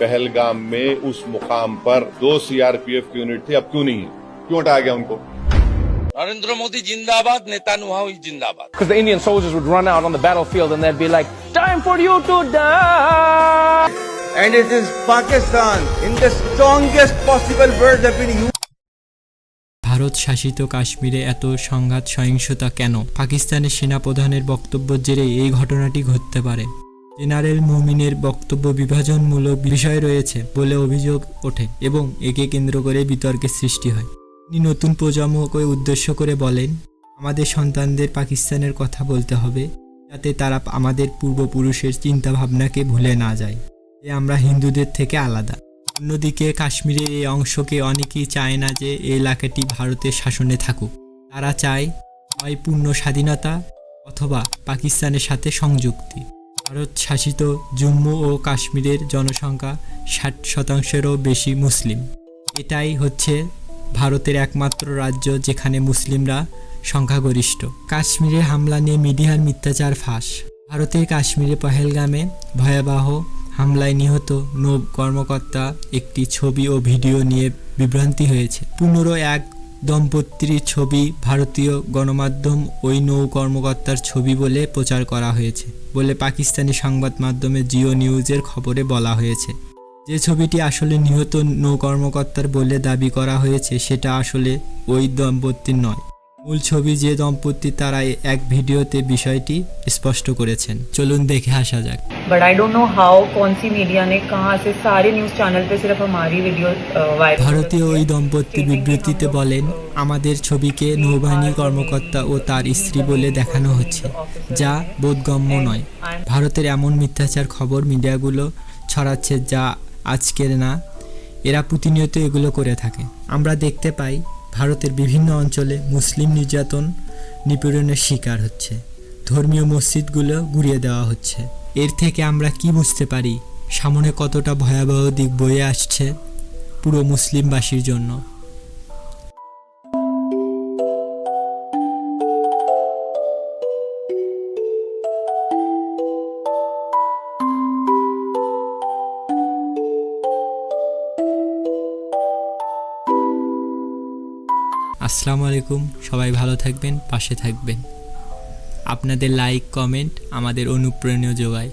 पहलगाम में उस मुकाम पर दो सीआरपीएफ की यूनिट थी अब क्यों नहीं है क्यों हटाया गया उनको নরেন্দ্র মোদী জিন্দাবাদ নেতানুহাউই জিন্দাবাদ Because the Indian soldiers would run out on the battlefield and they'd be like, Time for you to die! and it is Pakistan in the strongest possible words have been used. Bharat শাসিত কাশ্মীরে এত সংঘাত সহিংসতা কেন পাকিস্তানের সেনাপ্রধানের বক্তব্য জেরে এই ঘটনাটি ঘটতে পারে জেনারেল মুমিনের বক্তব্য বিভাজনমূলক বিষয় রয়েছে বলে অভিযোগ ওঠে এবং একে কেন্দ্র করে বিতর্কের সৃষ্টি হয়। তিনি নতুন প্রজন্মকে উদ্দেশ্য করে বলেন, আমাদের সন্তানদের পাকিস্তানের কথা বলতে হবে, যাতে তারা আমাদের পূর্বপুরুষের চিন্তাভাবনাকে ভুলে না যায়। যে আমরা হিন্দুদের থেকে আলাদা। অন্যদিকে কাশ্মীরের এই অংশকে অনেকেই চায় না যে এই এলাকাটি ভারতের শাসনে থাকুক। তারা চায়, হয় পূর্ণ স্বাধীনতা অথবা পাকিস্তানের সাথে সংযুক্তি। ভারত শাসিত জম্মু ও কাশ্মীরের জনসংখ্যা ষাট শতাংশেরও বেশি মুসলিম। এটাই হচ্ছে ভারতের একমাত্র রাজ্য যেখানে মুসলিমরা সংখ্যাগরিষ্ঠ। কাশ্মীরে হামলা নিয়ে মিডিয়ার মিথ্যাচার ফাঁস। ভারতের কাশ্মীরে পহেলগামে ভয়াবহ হামলায় নিহত নৌ কর্মকর্তা একটি ছবি ও ভিডিও নিয়ে বিভ্রান্তি হয়েছে। পনেরো এক দম্পতির ছবি ভারতীয় গণমাধ্যম ওই নৌ কর্মকর্তার ছবি বলে প্রচার করা হয়েছে বলে পাকিস্তানি সংবাদ মাধ্যমে জিও নিউজের খবরে বলা হয়েছে। যে ছবিটি আসলে নিহত নৌ কর্মকর্তার বলে দাবি করা হয়েছে, সেটা আসলে ওই দম্পতির নয়। মূল ছবি যে দম্পতি তারা এক ভিডিওতে বিষয়টি স্পষ্ট করেছেন চলুন দেখে আসা যাক but I don't know how कौन सी मीडिया ने कहाँ से सारे न्यूज़ चैनल पे सिर्फ हमारी वीडियो वायरल ভারতীয় ওই দম্পতি বিবৃতিতে বলেন আমাদের ছবিকে নৌবাহিনী কর্মকর্তা ও তার স্ত্রী বলে দেখানো হচ্ছে যা বোধগম্য নয় ভারতের এমন মিথ্যাচার খবর মিডিয়াগুলো ছড়াচ্ছে যা আজকের না এরা প্রতিনিয়ত এগুলো করে থাকে আমরা দেখতে পাই ভারতের বিভিন্ন অঞ্চলে মুসলিম নির্যাতন নিপীড়নের শিকার হচ্ছে। ধর্মীয় মসজিদগুলো গুড়িয়ে দেওয়া হচ্ছে। এর থেকে আমরা কি বুঝতে পারি সামনে কতটা ভয়াবহ দিক বয়ে আসছে পুরো মুসলিমবাসীর জন্য? আসসালামু আলাইকুম সবাই ভালো থাকবেন পাশে থাকবেন। আপনাদের লাইক কমেন্ট আমাদের অনুপ্রেরণীয় যোগায়।